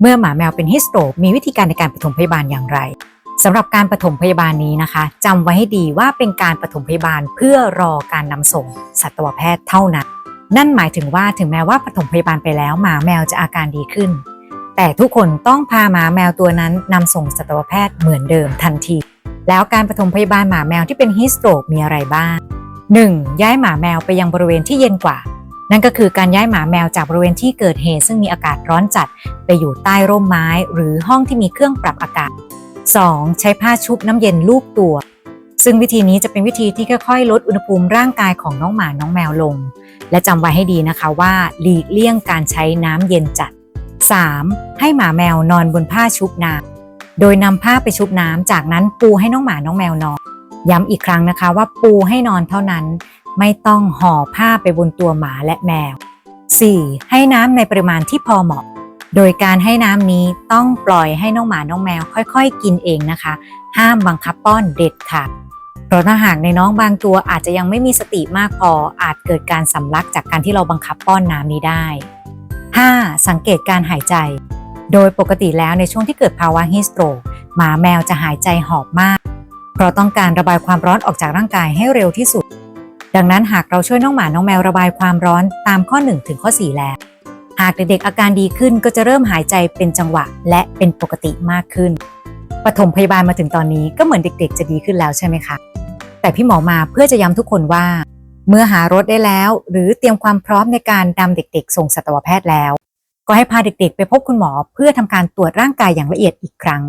เมื่อหมาแมวเป็นฮิสโตรมีวิธีการในการปฐมพยาบาลอย่างไรสำหรับการปฐมพยาบาลนี้นะคะจำไว้ให้ดีว่าเป็นการปฐมพยาบาลเพื่อรอการนำส่งสัตวแพทย์เท่านั้น นั่นหมายถึงว่าถึงแม้ว่าปฐมพยาบาลไปแล้วหมาแมวจะอาการดีขึ้น แต่ทุกคนต้องพาหมาแมวตัวนั้นนำส่งสัตวแพทย์เหมือนเดิมทันที แล้วการปฐมพยาบาลหมาแมวที่เป็นฮิสโตรมีอะไรบ้าง 1. ย้ายหมาแมวไปยังบริเวณที่เย็นกว่า นั่นก็คือการย้ายหมาแมวจากบริเวณที่เกิดเหตุ ซึ่งมีอากาศร้อนจัดไปอยู่ใต้ร่มไม้ หรือห้องที่มีเครื่องปรับอากาศ 2. ใช้ผ้าชุบน้ำเย็นลูบตัว ซึ่งวิธีนี้จะเป็นวิธีที่ค่อยๆ ลดอุณหภูมิร่างกายของน้องหมาน้องแมวลง และจำไว้ให้ดีนะคะว่า หลีกเลี่ยงการใช้น้ำเย็นจัด 3. ให้หมาแมวนอนบนผ้าชุบน้ำโดยนำผ้าไปชุบน้ำจากนั้นปูให้น้องหมาน้องแมวนอนย้ำอีกครั้งนะคะว่าปูให้นอนเท่านั้น ไม่ต้องห่อผ้าไปบนตัวหมาและแมว 4. ให้น้ำในปริมาณที่พอเหมาะ โดยการให้น้ำนี้ต้องปล่อยให้น้องหมาน้องแมวค่อยๆ กินเองนะคะ ห้ามบังคับป้อนเด็ดขาดเพราะถ้าหากในน้องบางตัวอาจจะยังไม่มีสติมากพออาจเกิดการสำลักจากการที่เราบังคับป้อนน้ำนี้ได้ 5. สังเกตการหายใจ โดยปกติแล้วในช่วงที่เกิดภาวะฮิสโตรกหมาแมวจะหายใจหอบมาก เพราะต้องการระบายความร้อนออกจากร่างกายให้เร็วที่สุด ดังนั้นหากเราช่วยน้องหมาน้องแมวระบายความร้อนตามข้อ 1 ถึงข้อ 4 แล้ว หากเด็กๆอาการดีขึ้นก็จะเริ่มหายใจเป็นจังหวะและเป็นปกติมากขึ้นปฐมพยาบาลมาถึงตอนนี้ก็เหมือนเด็กๆ จะดีขึ้นแล้วใช่ไหมคะแต่พี่หมอมาเพื่อจะย้ำทุกคนว่า เมื่อหารถได้แล้ว หรือเตรียมความพร้อมในการนำเด็กๆ ส่งสัตวแพทย์แล้ว ก็ให้พาเด็กๆ ไปพบคุณหมอเพื่อทำการตรวจร่างกายอย่างละเอียดอีกครั้ง